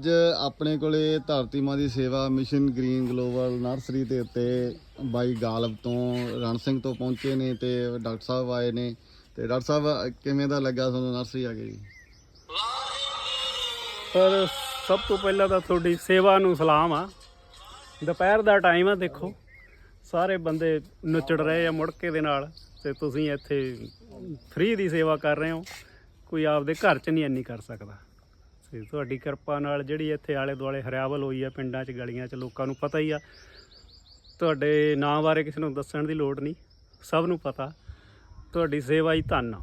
ਅੱਜ ਆਪਣੇ ਕੋਲੇ ਧਰਤੀ ਮਾਂ ਦੀ ਸੇਵਾ ਮਿਸ਼ਨ ਗ੍ਰੀਨ ਗਲੋਬਲ ਨਰਸਰੀ ਦੇ ਉੱਤੇ ਬਾਈ ਗਾਲਬ ਤੋਂ ਰਣ ਸਿੰਘ ਤੋਂ ਪਹੁੰਚੇ ਨੇ ਤੇ ਡਾਕਟਰ ਸਾਹਿਬ ਆਏ ਨੇ। ਤੇ ਡਾਕਟਰ ਸਾਹਿਬ, ਕਿਵੇਂ ਦਾ ਲੱਗਾ ਤੁਹਾਨੂੰ ਨਰਸਰੀ ਆ ਕੇ ਜੀ? ਪਰ ਸਭ ਤੋਂ ਪਹਿਲਾਂ ਤਾਂ ਤੁਹਾਡੀ ਸੇਵਾ ਨੂੰ ਸਲਾਮ ਆ। ਦੁਪਹਿਰ ਦਾ ਟਾਈਮ ਆ, ਦੇਖੋ। ਸਾਰੇ ਬੰਦੇ ਨੁੱਚੜ ਰਹੇ ਆ ਮੁੜਕੇ ਦੇ ਨਾਲ ਤੇ ਤੁਸੀਂ ਇੱਥੇ ਫ੍ਰੀ ਦੀ ਸੇਵਾ ਕਰ ਰਹੇ ਹੋ। ਕੋਈ ਆਪਦੇ ਘਰ 'ਚ ਨਹੀਂ ਇੰਨੀ ਕਰ ਸਕਦਾ। ਤੇ ਤੁਹਾਡੀ ਕਿਰਪਾ ਨਾਲ ਜਿਹੜੀ ਇੱਥੇ ਆਲੇ ਦੁਆਲੇ ਹਰਿਆਵਲ ਹੋਈ ਆ ਪਿੰਡਾਂ 'ਚ ਗਲੀਆਂ 'ਚ ਲੋਕਾਂ ਨੂੰ ਪਤਾ ਹੀ ਆ। ਤੁਹਾਡੇ ਨਾਂ ਬਾਰੇ ਕਿਸੇ ਨੂੰ ਦੱਸਣ ਦੀ ਲੋੜ ਨਹੀਂ ਸਭ ਨੂੰ ਪਤਾ। ਤੁਹਾਡੀ ਸੇਵਾ ਹੀ ਧੰਨ ਆ।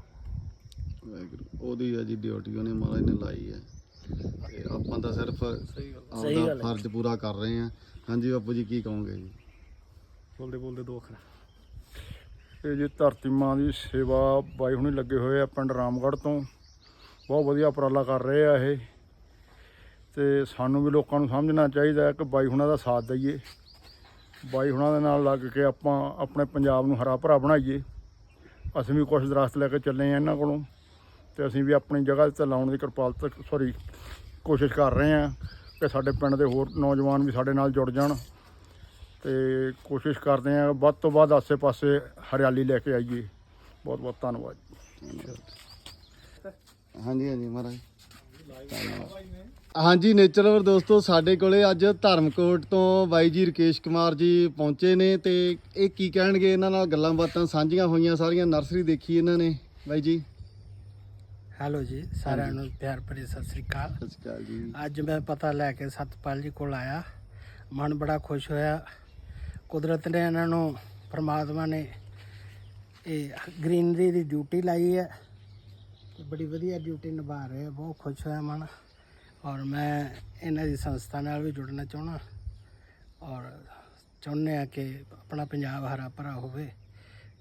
ਉਹਦੀ ਆ ਜੀ ਡਿਊਟੀ ਉਹਨੇ ਮਹਾਰਾਜ ਨੇ ਲਾਈ ਹੈ ਤੇ ਆਪਾਂ ਤਾਂ ਸਿਰਫ ਸਹੀ ਗੱਲ ਆਪਦਾ ਫਰਜ਼ ਪੂਰਾ ਕਰ ਰਹੇ ਹਾਂ ਹਾਂਜੀ ਬਾਪੂ ਜੀ ਕੀ ਕਹੋਗੇ ਜੀ? ਬੋਲਦੇ ਬੋਲਦੇ ਦੋ ਅੱਖਰ। ਇਹ ਜੀ ਧਰਤੀ ਮਾਂ ਦੀ ਸੇਵਾ ਬਾਈ ਹੁਣੀ ਲੱਗੇ ਹੋਏ ਆ ਪਿੰਡ ਰਾਮਗੜ੍ਹ ਤੋਂ। ਬਹੁਤ ਵਧੀਆ ਉਪਰਾਲਾ ਕਰ ਰਹੇ ਆ ਇਹ। ਤੇ ਸਾਨੂੰ ਵੀ ਲੋਕਾਂ ਨੂੰ ਸਮਝਣਾ ਚਾਹੀਦਾ ਕਿ ਬਾਈ ਹੁਣਾਂ ਦਾ ਸਾਥ ਦਈਏ। ਬਾਈ ਹੁਣਾਂ ਦੇ ਨਾਲ ਲੱਗ ਕੇ ਆਪਾਂ ਆਪਣੇ ਪੰਜਾਬ ਨੂੰ ਹਰਾ ਭਰਾ ਬਣਾਈਏ। ਅਸੀਂ ਵੀ ਕੁਝ ਦਰਖਤ ਲੈ ਕੇ ਚੱਲੇ ਆ ਇਹਨਾਂ ਕੋਲੋਂ ਤੇ ਅਸੀਂ ਵੀ ਆਪਣੀ ਜਗ੍ਹਾ ਤੇ ਲਾਉਣ ਦੀ ਕਿਰਪਾਲਤਾ ਸੌਰੀ ਕੋਸ਼ਿਸ਼ ਕਰ ਰਹੇ ਆ ਕਿ ਸਾਡੇ ਪਿੰਡ ਦੇ ਹੋਰ ਨੌਜਵਾਨ ਵੀ ਸਾਡੇ ਨਾਲ ਜੁੜ ਜਾਣ ਤੇ ਕੋਸ਼ਿਸ਼ ਕਰਦੇ ਆ ਵੱਧ ਤੋਂ ਵੱਧ ਆਸੇ-ਪਾਸੇ ਹਰਿਆਲੀ ਲੈ ਕੇ ਆਈਏ। ਬਹੁਤ ਬਹੁਤ ਧੰਨਵਾਦ ਹਾਂਜੀ ਹਾਂਜੀ, ਮਹਾਰਾਜ। ਹਾਂਜੀ ਨੇਚਰਵਰ ਦੋਸਤੋ ਸਾਡੇ ਕੋਲੇ ਅੱਜ ਧਰਮਕੋਟ ਤੋਂ ਬਾਈ ਜੀ ਰਕੇਸ਼ ਕੁਮਾਰ ਜੀ ਪਹੁੰਚੇ ਨੇ ਤੇ ਇਹ ਕੀ ਕਹਿਣਗੇ? ਇਹਨਾਂ ਨਾਲ ਗੱਲਾਂ ਬਾਤਾਂ ਸਾਂਝੀਆਂ ਹੋਈਆਂ ਸਾਰੀਆਂ ਨਰਸਰੀ ਦੇਖੀ ਇਹਨਾਂ ਨੇ। ਬਾਈ ਜੀ। ਹੈਲੋ ਜੀ ਸਾਰਿਆਂ ਨੂੰ ਪਿਆਰ ਭਰੀ ਸਤਿ ਸ੍ਰੀ ਅਕਾਲ। ਸਤਿ ਸ਼੍ਰੀ ਅਕਾਲ ਜੀ। ਅੱਜ ਮੈਂ ਪਤਾ ਲੈ ਕੇ ਸਤਪਾਲ ਜੀ ਕੋਲ ਆਇਆ। ਮਨ ਬੜਾ ਖੁਸ਼ ਹੋਇਆ। ਕੁਦਰਤ ਨੇ ਇਹਨਾਂ ਨੂੰ ਪ੍ਰਮਾਤਮਾ ਨੇ ਇਹ ਗ੍ਰੀਨਰੀ ਦੀ ਡਿਊਟੀ ਲਾਈ ਹੈ। ਬੜੀ ਵਧੀਆ ਡਿਊਟੀ ਨਿਭਾ ਰਹੇ ਆ, ਬਹੁਤ ਖੁਸ਼ ਹੋਇਆ ਮਨ। ਔਰ ਮੈਂ ਇਹਨਾਂ ਦੀ ਸੰਸਥਾ ਨਾਲ ਵੀ ਜੁੜਨਾ ਚਾਹਣਾ ਔਰ ਚਾਹੁੰਦੇ ਆ ਕਿ ਆਪਣਾ ਪੰਜਾਬ ਹਰਾ ਭਰਾ ਹੋਵੇ,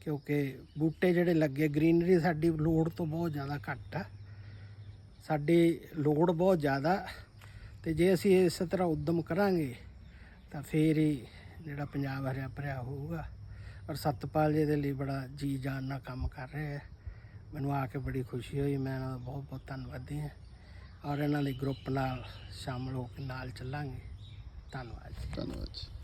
ਕਿਉਂਕਿ ਬੂਟੇ ਜਿਹੜੇ ਲੱਗੇ ਗ੍ਰੀਨਰੀ ਸਾਡੀ ਲੋੜ ਤੋਂ ਬਹੁਤ ਜ਼ਿਆਦਾ ਘੱਟ ਆ। ਸਾਡੀ ਲੋੜ ਬਹੁਤ ਜ਼ਿਆਦਾ। ਤੇ ਜੇ ਅਸੀਂ ਇਸ ਤਰ੍ਹਾਂ ਉਦਮ ਕਰਾਂਗੇ, ਤਾਂ ਫੇਰ ਹੀ ਜਿਹੜਾ ਪੰਜਾਬ ਹਰਿਆ ਭਰਿਆ ਹੋਊਗਾ। ਔਰ ਸਤਪਾਲ ਜੀ ਦੇ ਲਈ ਬੜਾ ਜੀ ਜਾਨ ਨਾਲ ਕੰਮ ਕਰ ਰਿਹਾ ਹੈ ਮੈਨੂੰ ਆ ਕੇ ਬੜੀ ਖੁਸ਼ੀ ਹੋਈ, ਮੈਂ ਇਹਨਾਂ ਦਾ ਬਹੁਤ ਬਹੁਤ ਧੰਨਵਾਦੀ ਹਾਂ। ਔਰ ਇਹਨਾਂ ਲਈ ਗਰੁੱਪ ਨਾਲ ਸ਼ਾਮਲ ਹੋ ਕੇ ਨਾਲ ਚੱਲਾਂਗੇ। ਧੰਨਵਾਦ ਜੀ। ਧੰਨਵਾਦ ਜੀ।